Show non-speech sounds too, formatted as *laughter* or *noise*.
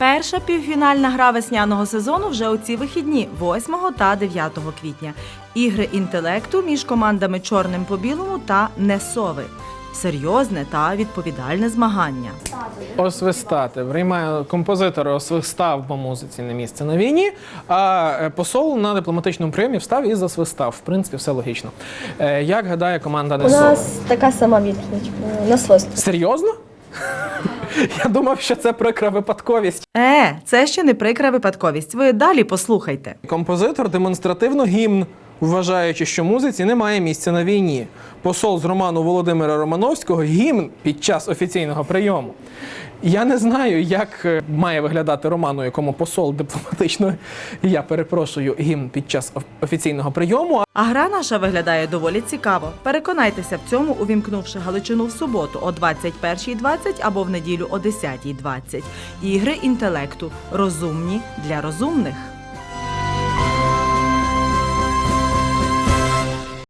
Перша півфінальна гра весняного сезону вже у ці вихідні, 8 та 9 квітня. Ігри інтелекту між командами Чорним по білому та Несови. Серйозне та відповідальне змагання. Освистати. Приймає композитор освистав по музиці на місце на війні, а е, посол на дипломатичному прийомі встав і засвистав. В принципі, все логічно. Е, Як гадає команда У нас така сама відповідь е, на свист. Серйозно? Я думав, що це прикра випадковість. Е, це ще не прикра випадковість. Ви далі послухайте. Композитор демонстративно гімн, вважаючи, що музиці немає місця на війні. Посол з роману Володимира Романовського гімн під час офіційного прийому. Я не знаю, як е, має виглядати роман, у якому посол дипломатично, *laughs* я перепрошую, гімн під час офіційного прийому. А гра наша виглядає доволі цікаво. Переконайтеся в цьому, увімкнувши Галичину в суботу о 21.20 або в неділю о 10.20. Ігри інтелекту розумні для розумних.